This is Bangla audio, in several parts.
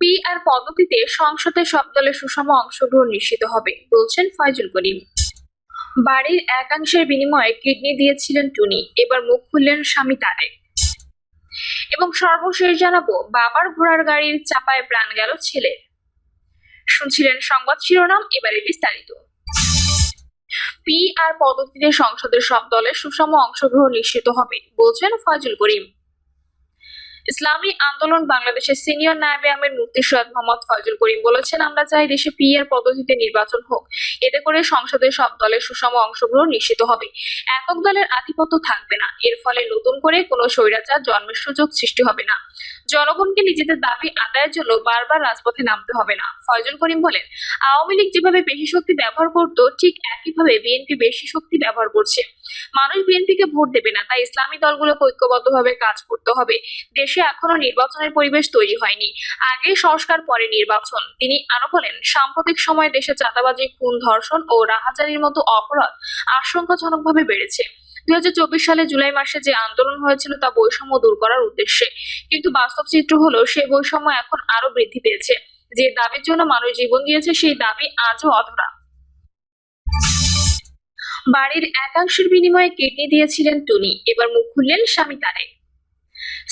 পি আর পদ্ধতিতে সংসদে সব দলের সুষম অংশগ্রহণ নিশ্চিত হবে, বলছেন ফয়জুল করিম। বাড়ির একাংশের বিনিময়ে কিডনি দিয়েছিলেন টুনি, এবার মুখ খুললেন স্বামী তারেক। এবং সর্বশেষ জানাব, বাবার ঘোড়ার গাড়ির চাপায় প্রাণ গেল ছেলের শুনছিলেন সংবাদ শিরোনাম, এবারে বিস্তারিত। পি আর পদ্ধতিতে সংসদের সব দলের সুষম অংশগ্রহণ নিশ্চিত হবে, বলছেন ফয়জুল করিম। ইসলামী আন্দোলন বাংলাদেশের সিনিয়র নায়েবে আমির মুফতি সৈয়দ মোহাম্মদ ফয়জুল করিম বলেছেন, আমরা চাই দেশে পি এর পদ্ধতিতে নির্বাচন হোক। এতে করে সংসদের সব দলের সুষম অংশগ্রহণ নিশ্চিত হবে। একক দলের আধিপত্য থাকবে না। এর ফলে নতুন করে কোনো স্বৈরাচার জন্মের সুযোগ সৃষ্টি হবে না। জনগণকে নিজেদের দাবি আদায়ের জন্য বারবার রাজপথে নামতে হবে না। ফয়জুল করিম বলেন, আওয়ামী লীগ যেভাবে বেশি শক্তি ব্যবহার করতো, ঠিক একইভাবে বিএনপি বেশি শক্তি ব্যবহার করছে। মানুষ বিএনপিকে ভোট দেবে না, তাই ইসলামী দলগুলোকে ঐক্যবদ্ধভাবে কাজ করতে হবে। দেশে এখনও নির্বাচনের পরিবেশ তৈরি হয়নি, আগে সংস্কার, পরে নির্বাচন। তিনি আরও বলেন, সাম্প্রতিক সময়ে দেশে চাঁদাবাজি, খুন, ধর্ষণ ও রাহাজারির মতো অপরাধ আশঙ্কাজনকভাবে বেড়েছে। দুই হাজার চব্বিশ সালে জুলাই মাসে যে আন্দোলন হয়েছিল তা বৈষম্য দূর করার উদ্দেশ্যে। কিন্তু বাস্তব চিত্র হলো সেই বৈষম্য এখন আরও বৃদ্ধি পেয়েছে। যে দাবির জন্য মানুষ জীবন দিয়েছে, সেই দাবি আজও অধরা। বাড়ির একাংশের বিনিময়ে কিডনি দিয়েছিলেন টুনি। এবার মুখ খুললেন স্বামী তারেক।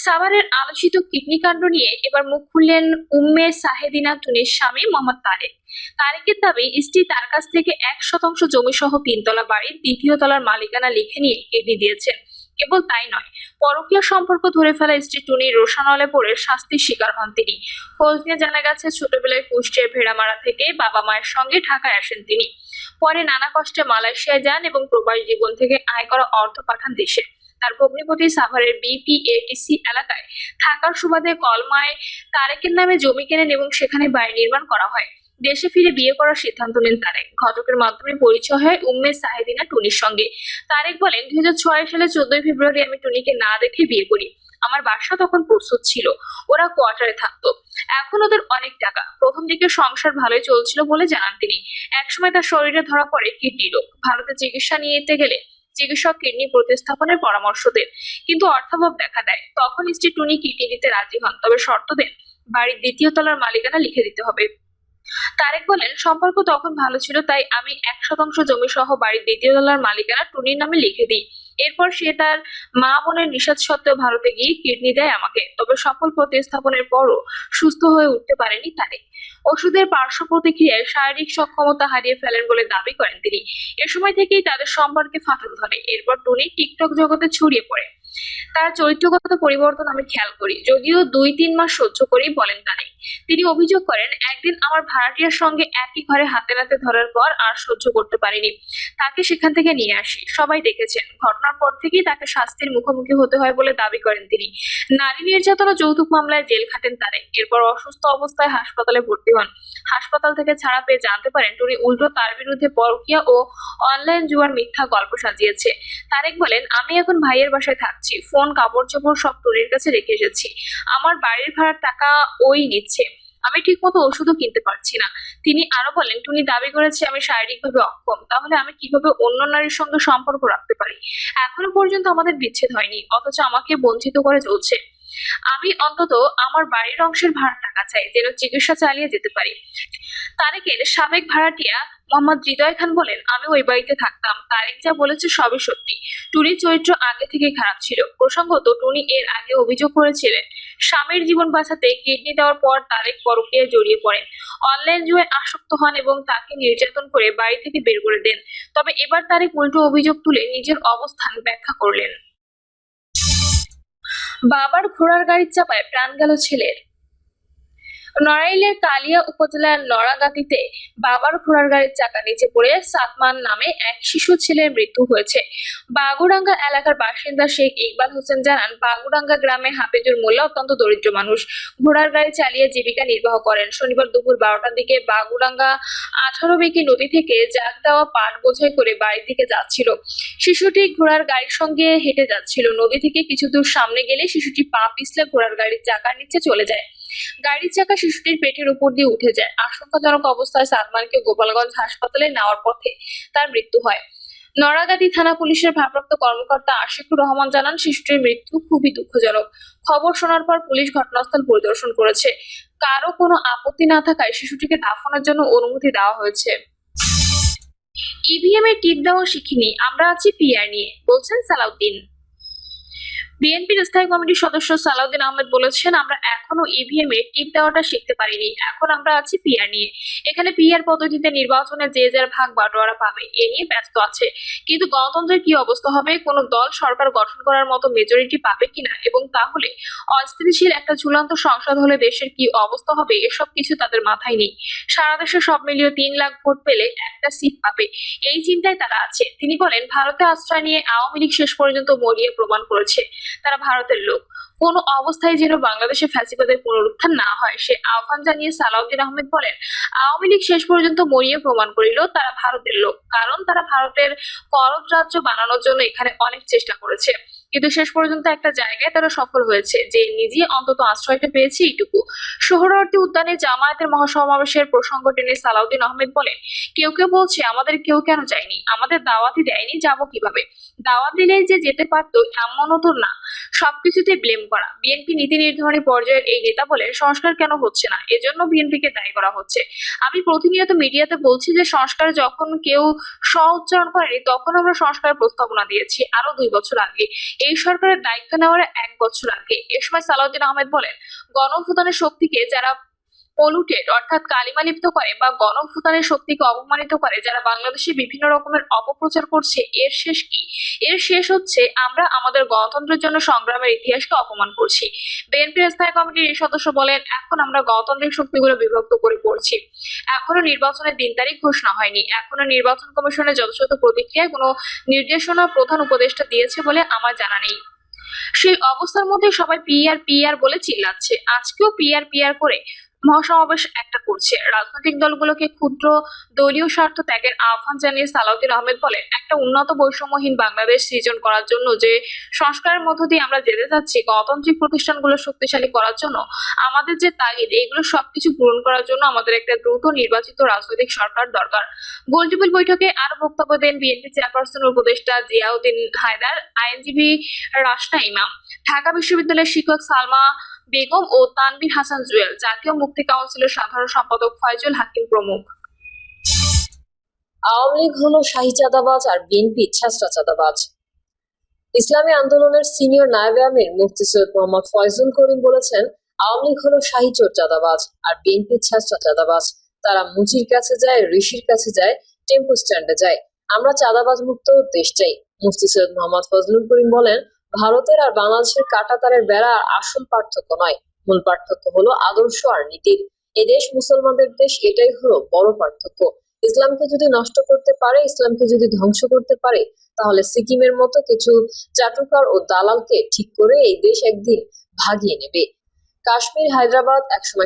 সাভারের আলোচিত কিডনি কাণ্ড নিয়ে এবার মুখ খুললেন উম্মে সাহেদিনা টুনির স্বামী মোহাম্মদ তারেক। তারেকের দাবি স্ত্রী তার কাছ থেকে এক শতাংশ জমি সহ তিনতলা বাড়ির দ্বিতীয় তলার মালিকানা লিখে নিয়ে কিডনি দিয়েছেন। কেবল তাই নয়, পরকীয় সম্পর্ক ধরে ফেলা স্ত্রী টুনি রোশানলে পড়ে শাস্তির শিকার হন তিনি। খোঁজ নিয়ে জানা গেছে, ছোটবেলায় কুষ্টের ভেড়ামারা থেকে বাবা মায়ের সঙ্গে ঢাকায় আসেন তিনি। পরে নানা কষ্টে মালয়েশিয়ায় যান এবং প্রবাস জীবন থেকে আয় করা অর্থ পাঠান দেশে। তার ভগ্নিপতি সাভারের বিপিএটিসি এলাকায় থাকার সুবাদে কলমায় তারেকের নামে জমি কেনেন এবং সেখানে বাড়ি নির্মাণ করা হয়। দেশে ফিরে বিয়ে করার সিদ্ধান্ত নেন তারেক। ঘটকের মাধ্যমে পরিচয় হয় উম্মে সাহেদিনা টুনির সঙ্গে। তারেক বলেন, দুই হাজার ছয় সালে চোদ্দই ফেব্রুয়ারি আমি টুনিকে না দেখে বিয়ে করি। আমার বাসা তখন প্রস্তুত ছিল। ওরা কোয়ার্টারে থাকতো। এখন ওদের অনেক টাকা। প্রথম দিকে সংসার ভালোই চলছিল বলে জানান তিনি। একসময় তার শরীরে ধরা পড়ে কিডনি রোগ। ভারতে চিকিৎসা নিয়ে গেলে চিকিৎসক কিডনি প্রতিস্থাপনের পরামর্শ দেন। কিন্তু অর্থাভাব দেখা দেয়। তখন স্ত্রী টুনি কিডনি দিতে রাজি হন। তবে শর্ত দেন, বাড়ির দ্বিতীয় তলার মালিকানা লিখে দিতে হবে। তারেক বলেন, সম্পর্ক তখন ভালো ছিল, তাই আমি এক শতাংশ জমি সহ বাড়ির দ্বিতীয় তলার মালিকানা টুনির নামে লিখে দিই। এরপর সে তার মা বোনের নিষেধ সত্ত্বেও ভারতে গিয়ে কিডনি দেয় আমাকে। তবে সফল প্রতিস্থাপনের পরও সুস্থ হয়ে উঠতে পারেনি তারেক ওষুধের পার্শ্ব প্রতিক্রিয়ায় শারীরিক সক্ষমতা হারিয়ে ফেলেন বলে দাবি করেন তিনি। এ সময় থেকেই তাদের সম্পর্কে ফাটল ধরে। এরপর টুনি টিকটক জগতে ছড়িয়ে পড়ে। তার চরিত্রগত পরিবর্তন আমি খেয়াল করি। যদিও দুই তিন মাস সহ্য করেই বলেন তারেক তিনি অভিযোগ করেন, একদিন আমার ভাড়াটিয়ার সঙ্গে একই ঘরে হাতে নাতে ধরার পর আর সহ্য করতে পারিনি। তাকে সেখান থেকে নিয়ে আসি। সবাই দেখেছেন, ঘটনার পর থেকেই তাকে শাস্তির মুখোমুখি হতে হয় বলে দাবি করেন তিনি। নারী নির্যাতন ও যৌতুক মামলায় জেল খাটেন তারেক এরপর অসুস্থ অবস্থায় হাসপাতালে ভর্তি হন। হাসপাতাল থেকে ছাড়া পেয়ে জানতে পারেন, টুনি উল্টো তার বিরুদ্ধে পরকিয়া ও অনলাইন জুয়ার মিথ্যা গল্প সাজিয়েছে। তারেক বলেন, আমি এখন ভাইয়ের বাসায় থাকছি। ফোন কাপড় চোপড় সব টুনির কাছে রেখে এসেছি। আমার বাড়ির ভাড়ার টাকা ওই নিচ্ছে। আমি ঠিক মতো ওষুধও কিনতে পারছি না। তিনি আরও বলেন, টুনি দাবি করেছে আমি শারীরিকভাবে অক্ষম। তাহলে আমি কীভাবে অন্য নারীর সঙ্গে সম্পর্ক রাখতে পারি? এখনও পর্যন্ত আমাদের বিচ্ছেদ হয়নি, অথচ আমাকে বঞ্চিত করে চলছে। আমি অন্তত আমার বাড়ির অংশের ভাড়া টাকা চাই, যেন চিকিৎসা চালিয়ে যেতে পারি। তারেকের সাবেক ভাড়াটিয়া মোহাম্মদ হৃদয় খান বলেন, আমি ওই বাড়িতে থাকতাম। তারেক যা বলেছে সবই সত্যি। টুনির চরিত্র আগে থেকে খারাপ ছিল। প্রসঙ্গত, টুনি এর আগে অভিযোগ করেছিলেন, স্বামীর জীবন বাঁচাতে কিডনি দেওয়ার পর তারেক পরকীয়ায় জড়িয়ে পড়েন। অনলাইন জুয়ে আসক্ত হন এবং তাকে নির্যাতন করে বাড়ি থেকে বের করে দেন। তবে এবার তারেক উল্টো অভিযোগ তুলে নিজের অবস্থান ব্যাখ্যা করলেন। বাবার ঘোড়ার গাড়ির চাপায় প্রাণ গেল ছেলের। নড়াইলের কালিয়া উপজেলার নড়াগাতিতে বাবার ঘোড়ার গাড়ির চাকা নিচে পড়ে সাতমান নামে এক শিশু ছেলের মৃত্যু হয়েছে। বাগুডাঙ্গা এলাকার বাসিন্দা শেখ ইকবাল হোসেন জানান, বাগুডাঙ্গা গ্রামে হাফেজুর মোল্লা অত্যন্ত দরিদ্র মানুষ। ঘোড়ার গাড়ি চালিয়ে জীবিকা নির্বাহ করেন। শনিবার দুপুর বারোটার দিকে বাগুডাঙ্গা আঠারো বিকি নদী থেকে জাগ দেওয়া পাট বোঝাই করে বাড়ির দিকে যাচ্ছিল। শিশুটি ঘোড়ার গাড়ির সঙ্গে হেঁটে যাচ্ছিল। নদী থেকে কিছু দূর সামনে গেলে শিশুটি পা পিছলে ঘোড়ার গাড়ির চাকার নিচে চলে যায়। গাড়ির চাকা শিশুটির পেটের উপর দিয়ে উঠে যায়। আশঙ্কাজনক অবস্থায় সাদমানকে গোপালগঞ্জ হাসপাতালে নেওয়ার পথে তার মৃত্যু হয়। নড়াগাতি থানা পুলিশের ভারপ্রাপ্ত কর্মকর্তা আশিকুর রহমান জানান, শিশুটির মৃত্যু খুবই দুঃখজনক। খবর শোনার পর পুলিশ ঘটনাস্থল পরিদর্শন করেছে। কারও কোনো আপত্তি না থাকায় শিশুটিকে দাফনের জন্য অনুমতি দেওয়া হয়েছে। ইভিএম এর টিপ দেওয়া শিখিনি, আমরা আছি পিআর নিয়ে, বলছেন সালাউদ্দিন। বিএনপির স্থায়ী কমিটির সদস্য সালাউদ্দিন আহমেদ বলেছেন, আমরা এখনও ইভিএম এ টিপ দেওয়াটা শিখতে পারিনি। এখন আমরা আছি পিআর নিয়ে। এখানে পিআর পদ্ধতিতে নির্বাচনে যে যার ভাগ বাটোয়ারা পাবে, এ নিয়ে ব্যস্ত আছে। কিন্তু গণতন্ত্রের কি অবস্থা হবে? কোন দল সরকার গঠন করার মতো মেজরিটি পাবে কিনা? এবং তাহলে অস্থিতিশীল একটা ঝুলন্ত সংসদ হলে দেশের কি অবস্থা হবে? এসব কিছু তাদের মাথায় নেই। সারা দেশে সব মিলিয়ে তিন লাখ ভোট পেলে একটা সিট পাবে। এই চিন্তায় তারা আছে। তিনি বলেন, ভারতে আশ্রয় নিয়ে আওয়ামী লীগ শেষ পর্যন্ত মরিয়ে প্রমাণ করেছে। তারা ভারতের লোক। কোন অবস্থায় যেন বাংলাদেশে ফ্যাসিবাদের পুনরুত্থান না হয়, সে আহ্বান জানিয়ে সালাউদ্দিন আহমেদ বলেন, আওয়ামী লীগ শেষ পর্যন্ত মরিয়ে প্রমাণ করিল তারা ভারতের লোক, কারণ তারা ভারতের করদ রাজ্য বানানোর জন্য এখানে অনেক চেষ্টা করেছে। কিন্তু শেষ পর্যন্ত একটা জায়গায় তারা সফল হয়েছে, যে নিজে অন্তত আশ্রয়টা পেয়েছে এইটুকু। সোহরাওয়ার্দী উদ্যানে জামায়াতের মহাসমাবেশের প্রসঙ্গ টেনে সালাউদ্দিন আহমেদ বলেন, কেউ কেউ বলছে আমাদের কেউ কেন যায়নি, আমাদের দাওয়াতই দেয়নি, যাব কীভাবে? দাওয়াত দিলেই যে যেতে পারতো এমনও তো না। সবকিছুতে ব্লেম করা, বিএনপি নীতি নির্ধারণী পর্যায়ের এই নেতা বলেন, সংস্কার কেন হচ্ছে না? এজন্য বিএনপিকে দায়ী করা হচ্ছে। আমি প্রতিনিয়ত মিডিয়াতে বলছি যে, সংস্কার যখন কেউ স্ব উচ্চারণ করেনি, তখন আমরা সংস্কারের প্রস্তাবনা দিয়েছি আরও দুই বছর আগে। এই সরকারের দায়িত্ব নেওয়ার এক বছর আগে। এ সময় সালাউদ্দিন আহমেদ বলেন গণভূতানের শক্তিকে যারা পলুটেড অর্থাৎ কালিমালিপ্ত করে বা গণভূতানের শক্তিকে অপমানিত করে, যারা বাংলাদেশে বিভিন্ন রকমের অপপ্রচার করছে, এর শেষ কি? এর শেষ হচ্ছে আমরা আমাদের গণতন্ত্রের জন্য সংগ্রামের ইতিহাসকে অপমান করছি। বিএনপির স্থায়ী কমিটির এই সদস্য বলেন, এখন আমরা গণতান্ত্রিক শক্তিগুলো বিভক্ত করে পড়ছি। এখনও নির্বাচনের দিন তারিখ ঘোষণা হয়নি। এখনও নির্বাচন কমিশনের যথাযথ প্রতিক্রিয়ায় কোনো নির্দেশনা প্রধান উপদেষ্টা দিয়েছে বলে আমার জানা নেই। সেই অবস্থার মধ্যে সবাই পিআর পিআর বলে চিল্লাচ্ছে। আজকেও পিআর পিআর করে মহাসমাবেশ একটা করছে। রাজনৈতিক দলগুলোকে ক্ষুদ্র দলীয় স্বার্থ ত্যাগের আহ্বান জানিয়ে সালাউদ্দিন আহমেদ বলেন, একটা উন্নত বৈষম্যহীন বাংলাদেশ সৃজন করার জন্য যে সংস্কারের মধ্য দিয়ে আমরা যেতে চাচ্ছি গণতান্ত্রিক প্রতিষ্ঠানগুলো শক্তিশালী করার জন্য, আমাদের যে তাগিদ, এগুলো সবকিছু পূরণ করার জন্য আমাদের একটা দ্রুত নির্বাচিত রাজনৈতিক সরকার দরকার। গোলটেবিল বৈঠকে আরও বক্তব্য দেন বিএনপি চেয়ারপারসন উপদেষ্টা জিয়াউদ্দিন হায়দার, আইনজীবী রাশনা ইমাম। ঢাকা বিশ্ববিদ্যালয়ের শিক্ষক সালমা বেগম ও তানভীর হাসান জুয়েল, জাতীয় মুক্তি কাউন্সিলের সাধারণ সম্পাদক ফয়জুল হাকিম প্রমুখ। আওয়ামী লীগ হলো শাহী চাঁদাবাজ আর বিএনপি ছেঁচড়া চাঁদাবাজ। ইসলামী আন্দোলনের সিনিয়র নায়েবে আমির মুফতি সৈয়দ মোহাম্মদ ফয়জুল করিম বলেছেন, আওয়ামী লীগ হলো শাহী চোর চাঁদাবাজ আর বিএনপি ছেঁচড়া চাঁদাবাজ। তারা মুচির কাছে যায়, ঋষির কাছে যায়, টেম্পো স্ট্যান্ডে যায়। আমরা চাঁদাবাজ মুক্ত দেশ চাই, মুফতি সৈয়দ মোহাম্মদ ফজলুল করিম বলেন ভারতের আর বাংলাদেশের কাটাতারের বেড়া আসল পার্থক্য নয়। মূল পার্থক্য হলো আদর্শ আর নীতির। এদেশ মুসলমানদের দেশ, এটাই হলো বড় পার্থক্য। ইসলামকে যদি নষ্ট করতে পারে, ইসলামকে যদি ধ্বংস করতে পারে, তাহলে সিকিমের মতো কিছু চাটুকার ও দালালকে ঠিক করে এই দেশ একদিন ভাগিয়ে নেবে। কাশ্মীর, হায়দ্রাবাদ একসময়